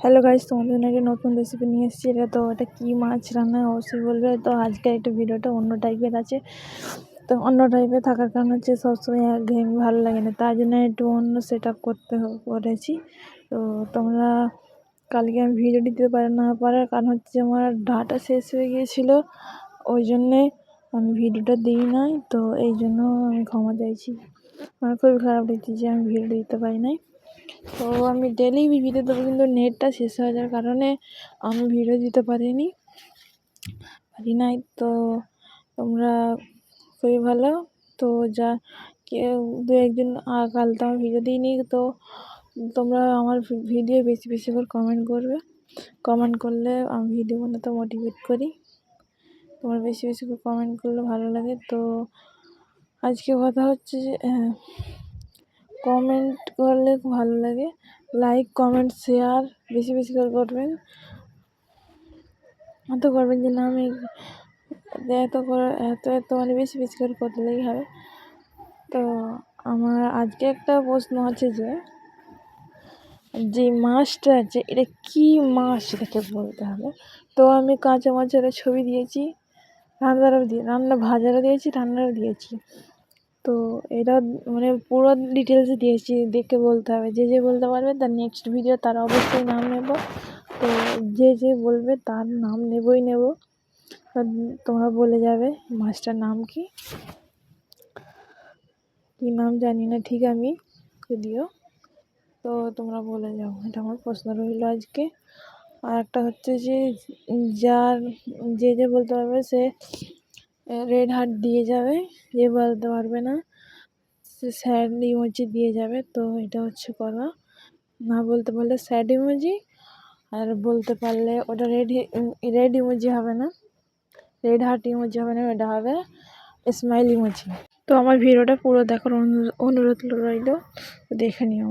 Hello guys তোমাদের জন্য একটা নতুন রেসিপি নিয়ে এসেছি। এটা তো, এটা কী মাছ রান্না, অবশ্যই বলবে। তো আজকে একটা ভিডিওটা অন্য টাইপের আছে। তো অন্য টাইপের থাকার কারণ হচ্ছে সবসময় একঘেয়েমি ভালো লাগে না। তাই জন্য একটু অন্য সেট করতে করেছি। তো তোমরা কালকে আমি ভিডিও দিতে পারে, না পারার কারণ হচ্ছে আমার ডাটা শেষ হয়ে গিয়েছিল। ওই জন্যে আমি ভিডিওটা দিই নাই। তো এই জন্য আমি ক্ষমা চাইছি। আমার খুবই খারাপ লাগছে যে আমি ভিডিও দিতে পারি নাই। তো আমি ডেলি ভিডিও দেবো, কিন্তু নেটটা শেষ হয়ে যাওয়ার কারণে আমি ভিডিও দিতে পারিনি। পারি নাই, তো তোমরা খুবই ভালো। তো যা, কেউ দু একদিন কাল তো আমি ভিডিও দিইনি, তো তোমরা আমার ভিডিও বেশি বেশি করে কমেন্ট করবে। কমেন্ট করলে আমি ভিডিও বানাতে মোটিভেট করি। তোমার বেশি বেশি করে কমেন্ট করলে ভালো লাগে। তো আজকে কথা হচ্ছে যে কমেন্ট করলে ভালো লাগে। লাইক কমেন্ট শেয়ার বেশি বেশি করে করবেন। এত করবেন যে না, আমি এত করে, এত এত মানে বেশি বেশি করে করলেই হবে তো আমার আজকে একটা প্রশ্ন আছে যে যে মাছটা আছে, এটা কী মাছ এটাকে বলতে হবে? তো আমি কাঁচা মাছের ছবি দিয়েছি, রান্নারও দিয়ে রান্না ভাজারও দিয়েছি, রান্নারও দিয়েছি। তো এটা মানে পুরো ডিটেলসে দিয়েছি দেখে বলতে হবে। যে যে বলতে পারবে তার নেক্সট ভিডিও তার অবশ্যই নাম নেব। তো যে যে বলবে তার নাম নেবই নেব। তোমরা বলে যাবে মাছটার নাম কি? কী নাম জানি না ঠিক আমি, যদিও। তো তোমরা বলে যাও, এটা আমার প্রশ্ন রইল আজকে। আর একটা হচ্ছে যে, যার যে যে বলতে পারবে সে রেড হার্ট দিয়ে যাবে যে বলতে পারবে না। স্যাড ইমোজি দিয়ে যাবে, তো এটা হচ্ছে কথা। না বলতে পারলে স্যাড ইমোজি আর বলতে পারলে ওটা রেড রেড ইমোজি হবে না। রেড হার্ট ইমোজি হবে না, ওটা হবে স্মাইল ইমোজি তো আমার ভিডিওটা পুরো দেখার অনুরোধ রইল, দেখে নিও।